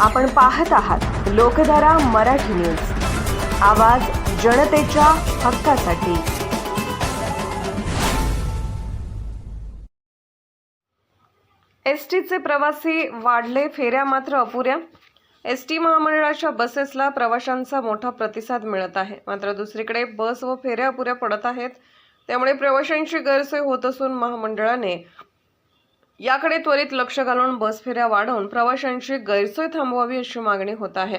आपण पाहत आहात लोकधारा मराठी न्यूज. आवाज जनतेच्या हक्कासाठी. एस टीचे प्रवासी वाढले फेऱ्या मात्र अपुऱ्या. एस टी महामंडळाच्या बसेसला प्रवाशांचा मोठा प्रतिसाद मिळत आहे. मात्र दुसरीकडे बस व फेऱ्या अपुऱ्या पडत आहेत. त्यामुळे प्रवाशांची गैरसोय होत असून महामंडळाने याकडे त्वरित लक्ष घालून बस फेऱ्या वाढवून प्रवाशांची गैरसोय थांबवावी अशी मागणी होत आहे.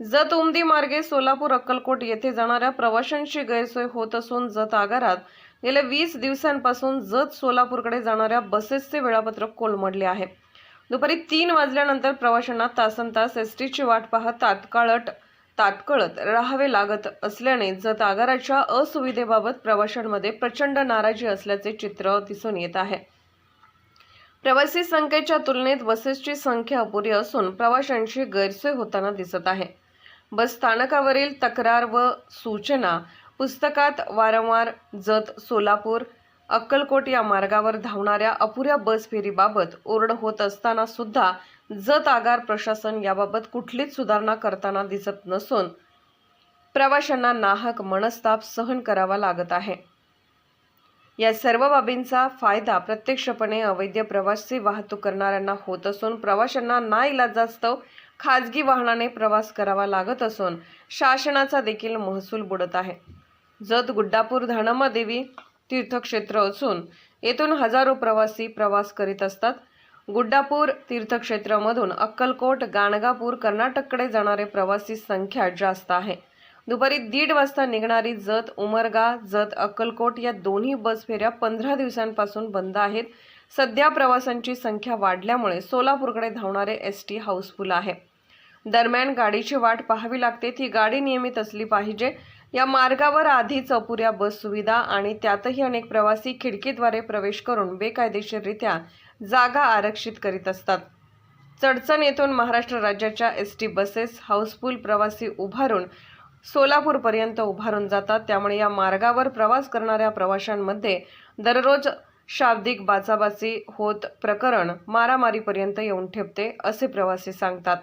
जत उमदी मार्गे सोलापूर अक्कलकोट येथे जाणाऱ्या प्रवाशांची गैरसोय होत असून जत आगारात गेल्या वीस दिवसांपासून जत सोलापूरकडे जाणाऱ्या बसेसचे वेळापत्रक कोलमडले आहे. दुपारी तीन वाजल्यानंतर प्रवाशांना तासन तास एस टीची वाट पाहत तात्काळट तात्कळत राहावे लागत असल्याने जत आगाराच्या असुविधेबाबत प्रवाशांमध्ये प्रचंड नाराजी असल्याचे चित्र दिसून येत आहे. प्रवासी संख्येच्या तुलनेत बसेसची संख्या अपुरी असून प्रवाशांची गैरसोय होताना दिसत आहे. बस स्थानकावरील तक्रार व सूचना पुस्तकात वारंवार जत सोलापूर अक्कलकोट या मार्गावर धावणाऱ्या अपुऱ्या बस फेरीबाबत ओरड होत असताना सुद्धा जत आगार प्रशासन याबाबत कुठलीच सुधारणा करताना दिसत नसून प्रवाशांना नाहक मनस्ताप सहन करावा लागत आहे. या सर्व बाबींचा फायदा प्रत्यक्षपणे अवैध प्रवासी वाहतूक करणाऱ्यांना होत असून प्रवाशांना नाईलाजास्तव खाजगी वाहनाने प्रवास करावा लागत असून शासनाचा देखील महसूल बुडत आहे. जत गुड्डापूर धानमादेवी तीर्थक्षेत्र असून येथून हजारो प्रवासी प्रवास करीत असतात. गुड्डापूर तीर्थक्षेत्रामधून अक्कलकोट गाणगापूर कर्नाटककडे जाणारे प्रवासी संख्या जास्त आहे. दुपारी दीड वाजता निघणारी जत उमरगा जत अक्कलकोट या दोन्ही बस फेऱ्या पंधरा दिवसांपासून बंद आहेत. सध्या प्रवाशांची संख्या वाढल्यामुळे सोलापूरकडे धावणारे एस टी हाऊसफुल आहे. दरम्यान गाडीची वाट पाहावी लागते. ती गाडी नियमित असली पाहिजे. या मार्गावर आधीच अपुऱ्या बस सुविधा आणि त्यातही अनेक प्रवासी खिडकीद्वारे प्रवेश करून बेकायदेशीररित्या जागा आरक्षित करीत असतात. चडचण येथून महाराष्ट्र राज्याच्या एस टी बसेस हाऊसफुल प्रवासी उभारून सोलापूरपर्यंत उभारून जातात. त्यामुळे या मार्गावर प्रवास करणाऱ्या प्रवाशांमध्ये दररोज शाब्दिक बाचाबाची होत प्रकरण मारामारीपर्यंत येऊन ठेपते असे प्रवासी सांगतात.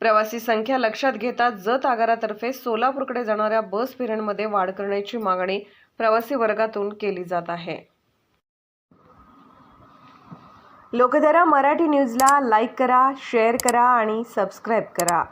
प्रवासी संख्या लक्षात घेता जत आगारातर्फे सोलापूरकडे जाणाऱ्या बस फेऱ्यांमध्ये वाढ करण्याची मागणी प्रवासी वर्गातून केली जात आहे. लोकधारा मराठी न्यूजला लाईक करा शेअर करा आणि सबस्क्राईब करा.